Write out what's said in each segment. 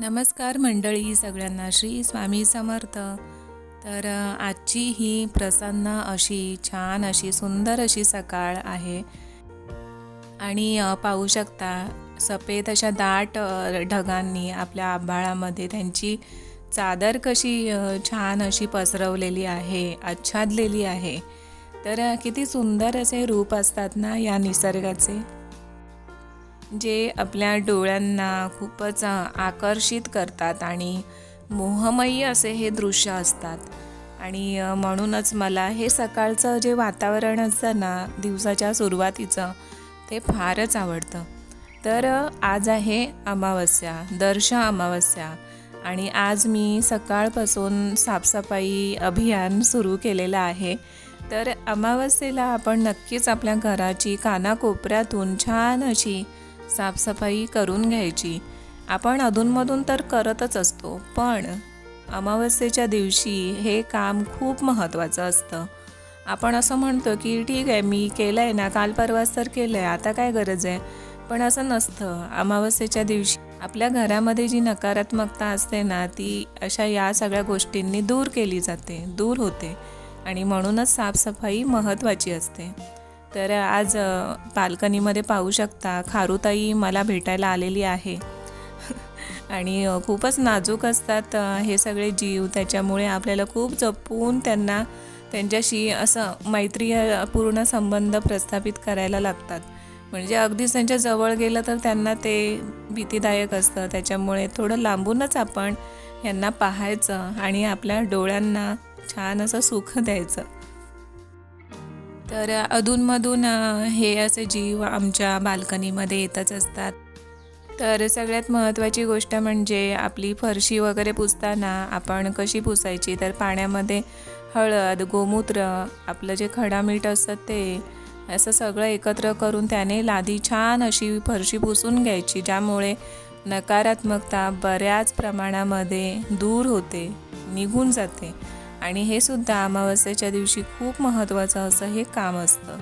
नमस्कार मंडळी सगळ्यांना श्री स्वामी समर्थ. तर आजची ही प्रसन्न अशी छान अशी सुंदर अशी सकाळ आहे. आणि पाहू शकता सफेद अशा दाट ढगांनी आपल्या आभाळामध्ये त्यांची चादर कशी छान अशी पसरवलेली आहे आच्छादलेली आहे. तर किती सुंदर असे रूप असतात ना या निसर्गाचे. जे आपल्या डोळ्यांना खूपच आकर्षित करतात आणि मोहमयी असे हे दृश्य असतात. आणि म्हणूनच मला हे सकाळचं जे वातावरण असतं ना दिवसाच्या सुरुवातीचं ते फारच आवडतं. तर आज आहे अमावस्या दर्श अमावस्या. आणि आज मी सकाळपासून साफसफाई अभियान सुरू केलेलं आहे. तर अमावस्येला आपण नक्कीच आपल्या घराची कानाकोपऱ्यातून छान अशी साफसफाई करून घ्यायची. आपण अधूनमधून तर करतच असतो पण अमावस्येच्या दिवशी हे काम खूप महत्त्वाचं असतं. आपण असं म्हणतो की ठीक आहे मी केलं आहे ना काल परवाच तर केलं आहे आता काय गरज आहे? पण असं नसतं. अमावस्येच्या दिवशी आपल्या घरामध्ये जी नकारात्मकता असते ना ती अशा या सगळ्या गोष्टींनी दूर केली जाते दूर होते. आणि म्हणूनच साफसफाई महत्त्वाची असते. तर आज बाल्कनीमध्ये पाहू शकता खारुताई मला भेटायला आलेली आहे. आणि खूपच नाजूक असतात हे सगळे जीव. त्याच्यामुळे आपल्याला खूप जपून त्यांना त्यांच्याशी असं मैत्री पूर्ण संबंध प्रस्थापित करायला लागतात. म्हणजे अगदीच त्यांच्या जवळ गेलं तर त्यांना ते भीतीदायक असतं. त्याच्यामुळे थोडं लांबूनच आपण यांना पाहायचं आणि आपल्या डोळ्यांना छान असं सुख द्यायचं. तर अधूनमधून हे असे जीव आमच्या बाल्कनीमध्ये येतच असतात. तर सगळ्यात महत्त्वाची गोष्ट म्हणजे आपली फरशी वगैरे पुसताना आपण कशी पुसायची? तर पाण्यामध्ये हळद गोमूत्र आपलं जे खडा मीठ असतं ते असं सगळं एकत्र करून त्याने लादी छान अशी फरशी पुसून घ्यायची ज्यामुळे नकारात्मकता बऱ्याच प्रमाणामध्ये दूर होते निघून जाते. आणि हे सुद्धा अमावस्येच्या दिवशी खूप महत्त्वाचं असं हे काम असतं.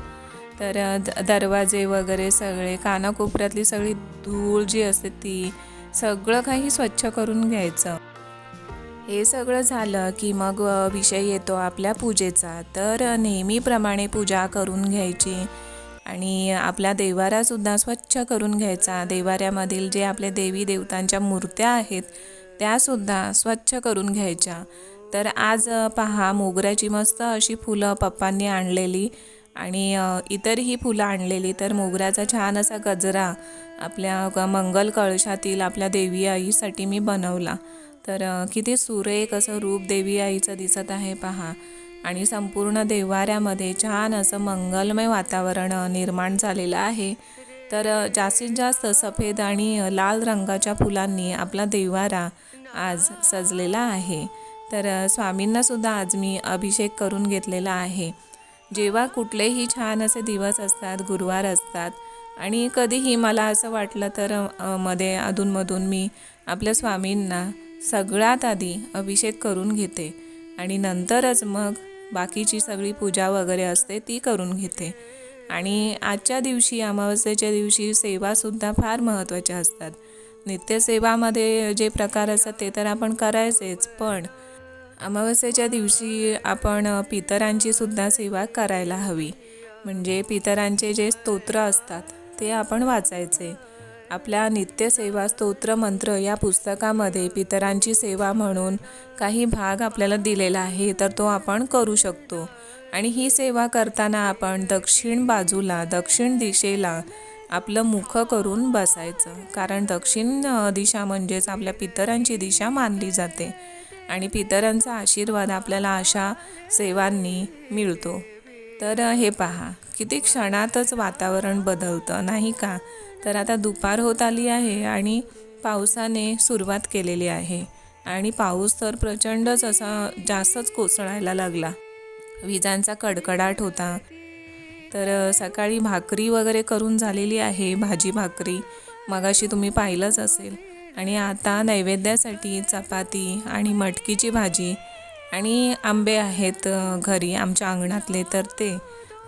तर द दरवाजे वगैरे सगळे कानाकोपऱ्यातली सगळी धूळ जी असते ती सगळं काही स्वच्छ करून घ्यायचं. हे सगळं झालं की मग विषय येतो आपल्या पूजेचा. तर नेहमीप्रमाणे पूजा करून घ्यायची आणि आपला देवारासुद्धा स्वच्छ करून घ्यायचा. देवाऱ्यामधील जे आपले देवी देवतांच्या मूर्त्या आहेत त्यासुद्धा स्वच्छ करून घ्यायच्या. तर आज पहा मोगऱ्याची मस्त अशी फुलं पप्पांनी आणलेली आणि इतरही फुलं आणलेली. तर मोगऱ्याचा छान असा गजरा आपल्या मंगल कळशातील आपल्या देवी आईसाठी मी बनवला. तर किती सुरेख असं रूप देवी आईचं दिसत आहे पहा. आणि संपूर्ण देवाऱ्यामध्ये छान असं मंगलमय वातावरण निर्माण झालेलं आहे. तर जास्तीत जास्त सफेद आणि लाल रंगाच्या फुलांनी आपला देवारा आज सजलेला आहे. तर स्वामींनासुद्धा आज मी अभिषेक करून घेतलेला आहे. जेव्हा कुठलेही छान असे दिवस असतात गुरुवार असतात आणि कधीही मला असं वाटलं तर मध्ये अधूनमधून मी आपल्या स्वामींना सगळ्यात आधी अभिषेक करून घेते आणि नंतरच मग बाकीची सगळी पूजा वगैरे असते ती करून घेते. आणि आजच्या दिवशी अमावस्येच्या दिवशी सेवासुद्धा फार महत्त्वाच्या असतात. नित्यसेवामध्ये जे प्रकार असतात ते तर आपण करायचेच पण अमावस्येच्या दिवशी आपण पितरांची सुद्धा सेवा करायला हवी. म्हणजे पितरांचे जे स्तोत्र असतात ते आपण वाचायचे. आपल्या नित्यसेवा स्तोत्र मंत्र या पुस्तकामध्ये पितरांची सेवा म्हणून काही भाग आपल्याला दिलेला आहे तर तो आपण करू शकतो. आणि ही सेवा करताना आपण दक्षिण बाजूला दक्षिण दिशेला आपलं मुख करून बसायचं. कारण दक्षिण दिशा म्हणजेच आपल्या पितरांची दिशा मानली जाते. आणि पितरांचा आशीर्वाद आपल्याला अशा सेवांनी मिळतो. तर हे पहा किती क्षणातच वातावरण बदलतं नाही का? तर आता दुपार होत आली आहे आणि पावसाने सुरुवात केलेली आहे. आणि पाऊस तर प्रचंडच असा जास्तच कोसळायला लागला. विजांचा कडकडाट होता. तर सकाळी भाकरी वगैरे करून झालेली आहे भाजी भाकरी. मगाशी तुम्ही पाहिलंच असेल. आणि आता नैवेद्यासाठी चपाती आणि मटकीची भाजी आणि आंबे आहेत घरी आमच्या अंगणातले तर ते.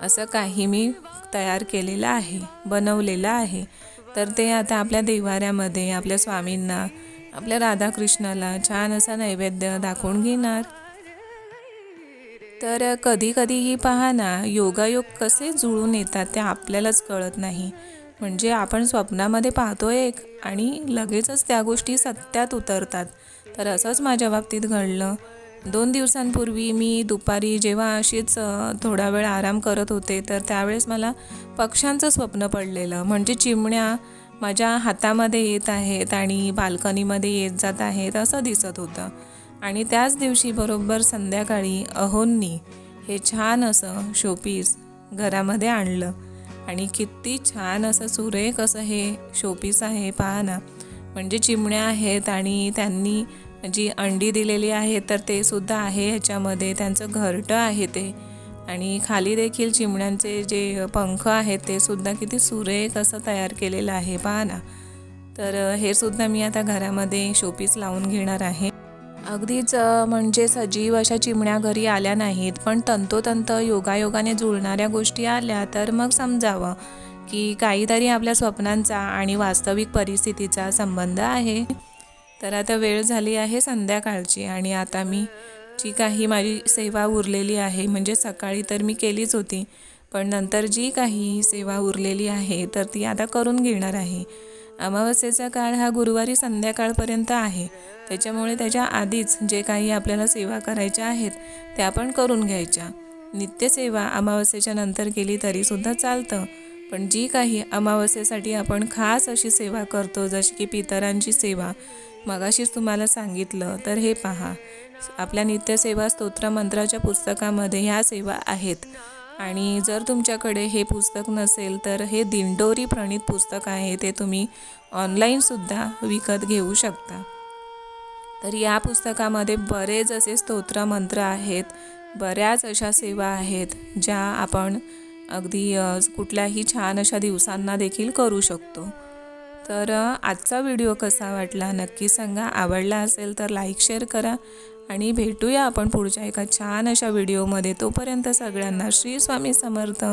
असं काही मी तयार केलेलं आहे बनवलेलं आहे. तर ते आता आपल्या देवाऱ्यामध्ये आपल्या स्वामींना आपल्या राधाकृष्णाला छान असा नैवेद्य दाखवून घेणार. तर कधी कधीही पहा ना योगायोग कसे जुळून येतात ते आपल्यालाच कळत नाही. म्हणजे आपण स्वप्नामध्ये पाहतो एक आणि लगेचच त्या गोष्टी सत्यात उतरतात. तर असंच माझ्या बाबतीत घडलं. दोन दिवसांपूर्वी मी दुपारी जेव्हा अशीच थोडा वेळ आराम करत होते तर त्यावेळेस मला पक्ष्यांचं स्वप्न पडलेलं. म्हणजे चिमण्या माझ्या हातामध्ये येत आहेत आणि बाल्कनीमध्ये येत जात आहेत असं दिसत होतं. आणि त्याच दिवशी बरोबर संध्याकाळी अहोंनी हे छान असं शोपीस घरामध्ये आणलं. आणि किती छान असं सुरेख असं हे शोपीस आहे पहा ना. म्हणजे चिमण्या आहेत आणि त्यांनी जी अंडी दिलेली आहे तर ते सुद्धा आहे ह्याच्यामध्ये. त्यांचं घरटं आहे ते. आणि खाली देखील चिमण्यांचे जे पंख आहेत ते सुद्धा किती सुरेख असं तयार केलेलं आहे पहा ना. तर हे सुद्धा मी आता घरामध्ये शोपीस लावून घेणार आहे. अगदीच म्हणजे सजीव अशा चिमण्या घरी आल्या नाहीत. पण तंतोतंत योगायोगाने जुळणाऱ्या गोष्टी आल्या तर मग समजावं की काहीतरी आपल्या स्वप्नांचा आणि वास्तविक परिस्थितीचा संबंध आहे. तर आता वेळ झाली आहे संध्याकाळची आणि आता मी जी काही माझी सेवा उरलेली आहे म्हणजे सकाळी तर मी केलीच होती पण नंतर जी काही सेवा उरलेली आहे तर ती आता करून घेणार आहे. अमावस्येचा काळ हा गुरुवारी संध्याकाळपर्यंत आहे. त्याच्यामुळे त्याच्या आधीच जे काही आपल्याला सेवा करायच्या आहेत त्या आपण करून घ्यायच्या. नित्यसेवा अमावस्येच्या नंतर केली तरीसुद्धा चालतं. पण जी काही अमावस्येसाठी आपण खास अशी सेवा करतो जशी की पितरांची सेवा मगाशीच तुम्हाला सांगितलं तर हे पहा. आपल्या नित्यसेवा स्तोत्र मंत्राच्या पुस्तकामध्ये ह्या सेवा आहेत. आणि जर तुमच्याकडे हे पुस्तक नसेल तर हे दिंडोरी प्रणित पुस्तक आहे ते तुम्ही ऑनलाईनसुद्धा विकत घेऊ शकता. तर या पुस्तकामध्ये बरेच असे स्तोत्र मंत्र आहेत बऱ्याच अशा सेवा आहेत ज्या आपण अगदी कुठल्याही छान अशा दिवसांना देखील करू शकतो. तर आजचा व्हिडिओ कसा वाटला नक्की सांगा. आवडला असेल तर लाईक शेअर करा. आणि भेटूया आपण पुढच्या एका छान अशा व्हिडिओमध्ये. तोपर्यंत सगळ्यांना श्री स्वामी समर्थ.